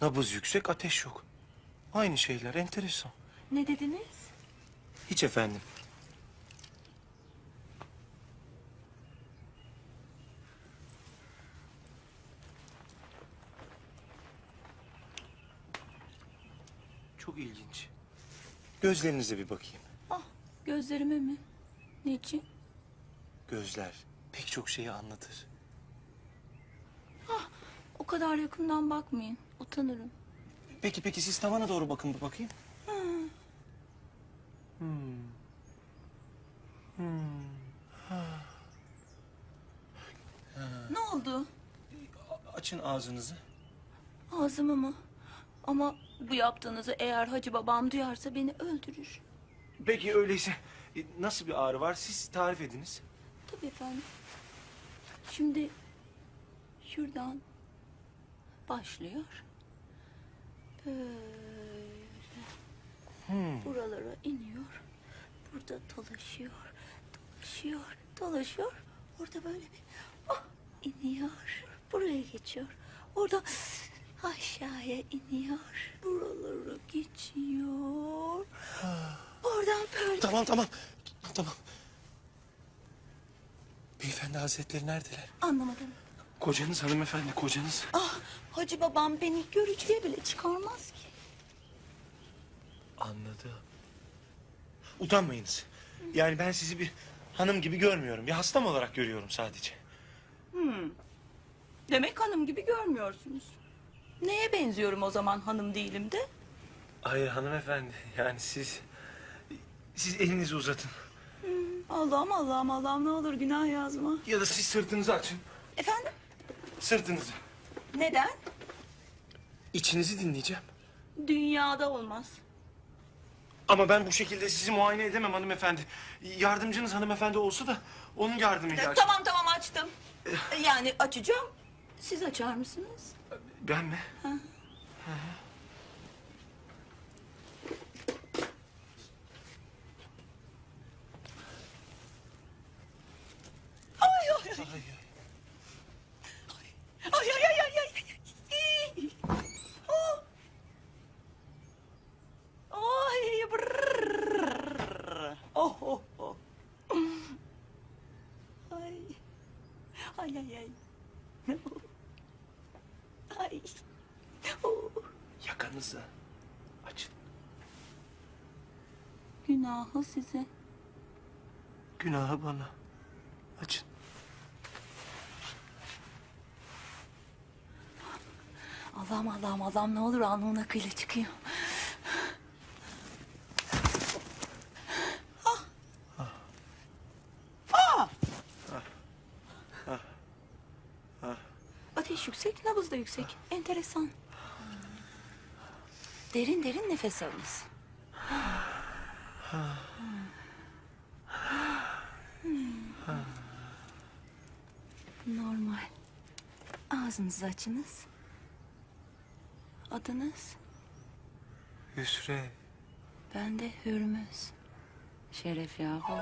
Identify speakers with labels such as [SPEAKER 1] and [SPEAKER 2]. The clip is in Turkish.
[SPEAKER 1] Nabız yüksek, ateş yok. Aynı şeyler, enteresan.
[SPEAKER 2] Ne dediniz?
[SPEAKER 1] Hiç efendim. Çok ilginç. Gözlerinize bir bakayım.
[SPEAKER 2] Ah gözlerime mi? Niçin?
[SPEAKER 1] Gözler pek çok şeyi anlatır.
[SPEAKER 2] O kadar yakından bakmayın. Utanırım.
[SPEAKER 1] Peki peki siz tavana doğru bakın bir bakayım.
[SPEAKER 2] Ne oldu?
[SPEAKER 1] Açın ağzınızı.
[SPEAKER 2] Ağzımı mı? Ama bu yaptığınızı eğer Hacı babam duyarsa beni öldürür.
[SPEAKER 1] Peki öyleyse nasıl bir ağrı var siz tarif ediniz.
[SPEAKER 2] Tabii efendim. Şimdi şuradan başlıyor. Böyle buralara iniyor. Burada dolaşıyor. Dolaşıyor. Dolaşıyor. Orada böyle bir ah, iniyor. Buraya geçiyor. Orada aşağıya iniyor. Buralara geçiyor. Oradan böyle
[SPEAKER 1] Tamam tamam. Tamam. Beyefendi hazretleri neredeler?
[SPEAKER 2] anlamadım.
[SPEAKER 1] Kocanız hanımefendi kocanız.
[SPEAKER 2] Ah hacı babam beni görücüye bile çıkarmaz ki.
[SPEAKER 1] Anladım. Utanmayınız. Yani ben sizi bir hanım gibi görmüyorum. Bir hastam olarak görüyorum sadece.
[SPEAKER 2] Demek hanım gibi görmüyorsunuz. Neye benziyorum o zaman hanım değilim de?
[SPEAKER 1] Hayır hanımefendi. Yani siz... Siz elinizi uzatın.
[SPEAKER 2] Allah'ım Allah'ım Allah'ım ne olur günah yazma.
[SPEAKER 1] Ya da siz sırtınızı açın.
[SPEAKER 2] Efendim?
[SPEAKER 1] Sırtınızı.
[SPEAKER 2] Neden?
[SPEAKER 1] İçinizi dinleyeceğim.
[SPEAKER 2] Dünyada olmaz.
[SPEAKER 1] Ama ben bu şekilde sizi muayene edemem hanımefendi. Yardımcınız hanımefendi olsa da onun yardımıyla aç.
[SPEAKER 2] Tamam tamam açtım. Yani açacağım. Siz açar mısınız?
[SPEAKER 1] Ben mi?
[SPEAKER 2] Ay ay ay. Ay ay ay ay ay. ay. Oh. Ay. brrr. Oh oh oh. Ay. Ay ay ay. Ay.
[SPEAKER 1] Yakanızı açın.
[SPEAKER 2] Günahı size.
[SPEAKER 1] Günahı bana. Açın.
[SPEAKER 2] Allah'ım Allah'ım Allah'ım ne olur alnımın akıyla çıkayım. Ateş yüksek, nabız da yüksek. Enteresan. Derin derin nefes alınız. Normal. Ağzınızı açınız. Adınız?
[SPEAKER 1] Hüsrev.
[SPEAKER 2] Ben de Hürmüz. Şeref yahu.